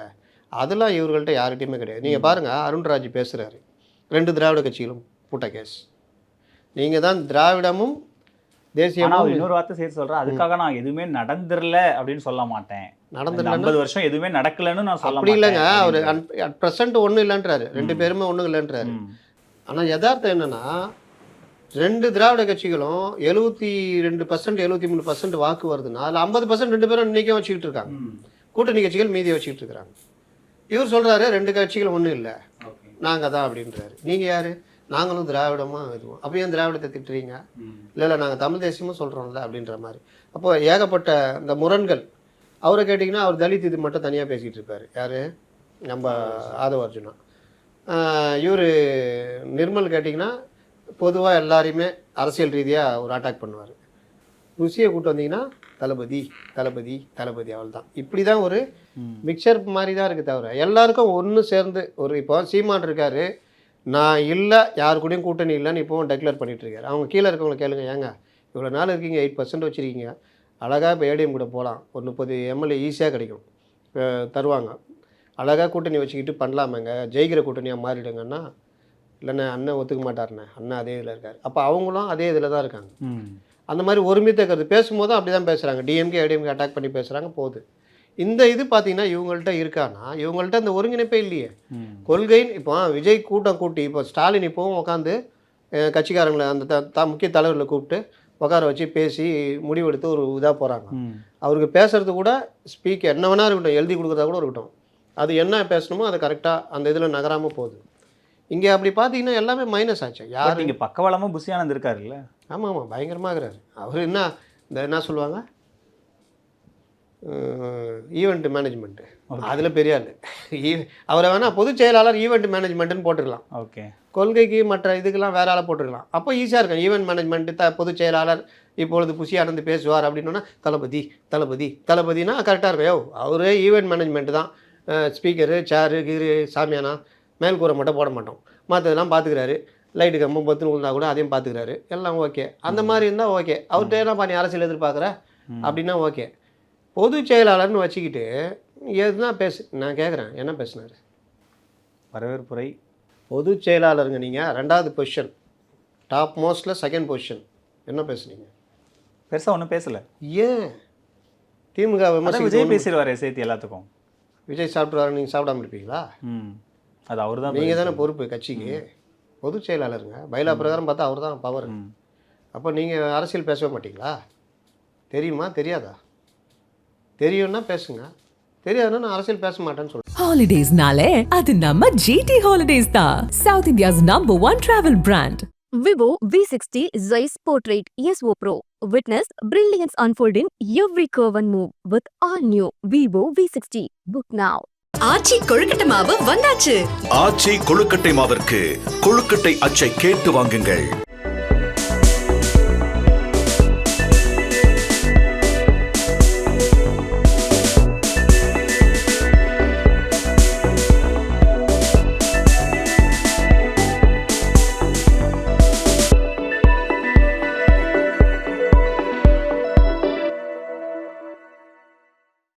அதெல்லாம் இவர்கள்ட்ட யார்கிட்டயுமே கிடையாது. நீங்கள் பாருங்கள் அருண்ராஜ் பேசுகிறாரு ரெண்டு திராவிட கட்சிகளும் பூட்ட கேஸ். நீங்கள் தான் திராவிடமும் அவர் இன்னொரு வார்த்தை சேர்த்து சொல்றேன் அதுக்காக நான் எதுவுமே நடந்துரல அப்படின்னு சொல்ல மாட்டேன். நடந்துடலன்னா ஐம்பது வருஷம் எதுவுமே நடக்கலன்னு நான் சொல்ல அப்படி இல்லைங்க. அவர். அட் ப்ரெசென்ட் ஒன்றும் இல்லைன்றாரு. ரெண்டு பேருமே ஒன்றும் இல்லைன்றாரு. ஆனால் யதார்த்தம் என்னன்னா ரெண்டு திராவிட கட்சிகளும் எழுபத்தி ரெண்டு பர்சன்ட் எழுபத்தி மூணு பர்சன்ட் வாக்கு வருதுன்னா அதில் ஐம்பது பர்சன்ட் ரெண்டு பேரும் இன்றைக்கும் வச்சுக்கிட்டு இருக்காங்க. கூட்டணி கட்சிகள் மீதியை வச்சுக்கிட்டு இருக்கிறாங்க இவர் சொல்கிறாரு ரெண்டு கட்சிகள் ஒன்றும் இல்லை. நாங்கள் தான் அப்படின்றாரு. நீங்கள் யார்? நாங்களும் திராவிடமாக இதுவும் அப்போ ஏன் திராவிடத்தை திட்டுறீங்க. இல்லை இல்லை நாங்கள் தமிழ் தேசியமும் சொல்கிறோம்ல அப்படின்ற மாதிரி. அப்போ ஏகப்பட்ட இந்த முரண்கள் அவரை கேட்டிங்கன்னா அவர் தலித் இது மட்டும் தனியாக பேசிகிட்டு இருப்பார். யார்? நம்ம ஆதவ அர்ஜுனா. இவர் நிர்மல் கேட்டிங்கன்னா பொதுவாக எல்லாரையுமே அரசியல் ரீதியாக ஒரு அட்டாக் பண்ணுவார். ருசியை கூட்டு வந்தீங்கன்னா தளபதி தளபதி தளபதி அவள் தான் இப்படி தான் ஒரு. மிக்சர் மாதிரி தான் இருக்குது தவிர எல்லாருக்கும் ஒன்று சேர்ந்து ஒரு இப்போ சீமான் இருக்காரு நான் இல்லை யார் கூடயும் கூட்டணி இல்லைன்னு இப்போவும் டெக்ளேர் பண்ணிட்டு இருக்காரு. அவங்க கீழே இருக்கவங்க கேளுங்க ஏங்க? இவ்வளோ நாள் இருக்கீங்க எயிட் பர்சன்ட் வச்சுருக்கீங்க. அழகாக இப்போ ஏடிஎம் கூட போகலாம் ஒரு முப்பது எம்எல்ஏ ஈஸியாக கிடைக்கும். தருவாங்க. அழகாக கூட்டணி வச்சுக்கிட்டு பண்ணலாமேங்க. ஜெயிக்கிற கூட்டணியாக மாறிடுங்கன்னா இல்லைண்ணே அண்ணன் ஒத்துக்க மாட்டாருண்ணே. அண்ணன் அதே இதில் இருக்கார். அப்போ அவங்களும் அதே இதில் தான் இருக்காங்க. அந்த மாதிரி ஒருமித்த கருத்து பேசும்போதும் அப்படி தான் பேசுகிறாங்க டிஎம்கே ஏடிஎம்கே அட்டாக் பண்ணி பேசுகிறாங்க போகுது. இந்த இது பார்த்தீங்கன்னா இவங்கள்ட்ட இருக்கான்னா இவங்கள்ட்ட அந்த ஒருங்கிணைப்பே இல்லையே. கொள்கைன்னு இப்போ விஜய் கூட்டம் கூட்டி இப்போ ஸ்டாலின் இப்போவும் உட்காந்து கட்சிக்காரங்களை அந்த த முக்கிய தலைவர்களை கூப்பிட்டு உட்கார வச்சு பேசி முடிவெடுத்து ஒரு இதாக போகிறாங்க. அவருக்கு பேசுறது கூட ஸ்பீக் என்ன வேணா இருக்கட்டும் எழுதி கொடுக்குறதா கூட இருக்கட்டும். அது என்ன பேசணுமோ அது கரெக்டாக அந்த இதில் நகராமல் போகுது. இங்கே அப்படி பார்த்தீங்கன்னா எல்லாமே மைனஸ் ஆச்சு. யார் இங்க பக்கவளமா புஷியானந்த் இருக்காருல்ல? ஆமாம் ஆமாம் பயங்கரமாகிறாரு. அவர் என்ன இந்த என்ன சொல்லுவாங்க? ஈவெண்ட் மேனேஜ்மெண்ட்டு அதில் பெரிய ஆள். அவரை வேணால் பொதுச் செயலாளர் ஈவெண்ட் மேனேஜ்மெண்ட்டுன்னு போட்டுக்கலாம் ஓகே கொள்கைக்கு மற்ற இதுக்கெல்லாம் வேற ஆளை போட்டுக்கலாம் அப்போ ஈஸியாக இருக்கும். ஈவெண்ட் மேனேஜ்மெண்ட்டு த பொதுச் செயலாளர் இப்பொழுது புஷி ஆனந்த் பேசுவார் அப்படின்னா தளபதி தளபதி தளபதினா கரெக்டாக இருக்கும். யோ அவரே ஈவெண்ட் மேனேஜ்மெண்ட் தான். ஸ்பீக்கரு சேரு கீரு சாமியானா மேல்கூரை மட்டும் போட மாட்டோம். மற்றதெல்லாம் பார்த்துக்கிறாரு லைட்டு கம்பம் பத்துன்னு விழுந்தா கூட அதையும் பார்த்துக்கிறாரு எல்லாம் ஓகே அந்த மாதிரி இருந்தால் ஓகே அவர்கிட்ட என்ன பண்ணி அரசியல் எதிர்பார்க்குற? அப்படின்னா ஓகே பொதுச் செயலாளர்னு வச்சுக்கிட்டு எதுனா பேசு நான் கேட்குறேன் என்ன பேசுனாரு? வரவேற்புரை. பொதுச் செயலாளருங்க நீங்கள் ரெண்டாவது பொசிஷன் டாப் மோஸ்ட்டில் செகண்ட் பொசிஷன் என்ன பேசுனீங்க? பெருசா ஒண்ணும் பேசல. ஏன்? திமுக விமர்சிக்க விஜய் பேசிடுவாரு சேர்த்து எல்லாத்துக்கும். விஜய் சாப்பிட்ருவாரு நீங்கள் சாப்பிடாம இருப்பீங்களா? ம். அது அவர் தான் நீங்கள் தானே பொறுப்பு கட்சிக்கு. பொதுச் செயலாளருங்க. பைலா பிரகாரம் பார்த்தா அவர் தான் பவர். அப்போ நீங்கள் அரசியல் பேசவே மாட்டீங்களா? தெரியுமா? தெரியாதா? தெரியும்னா பேசுங்க. தெரியாதுன்னா நான் அரசியல் பேச மாட்டேன்னு சொல்லுவேன் nale, அது நம்ம GT Holidays தான். South India's number one travel brand. Vivo V60 Zeiss Portrait ESO Pro. Witness brilliance unfold in every curve and move with all new Vivo V60. Book now. Aachi கொழுக்கட்டை மாவு வந்தாச்சு ஆச்சி கொழுக்கட்டை மாவிற்கு கொழுக்கட்டை அச்சை கேட்டு வாங்குங்கள்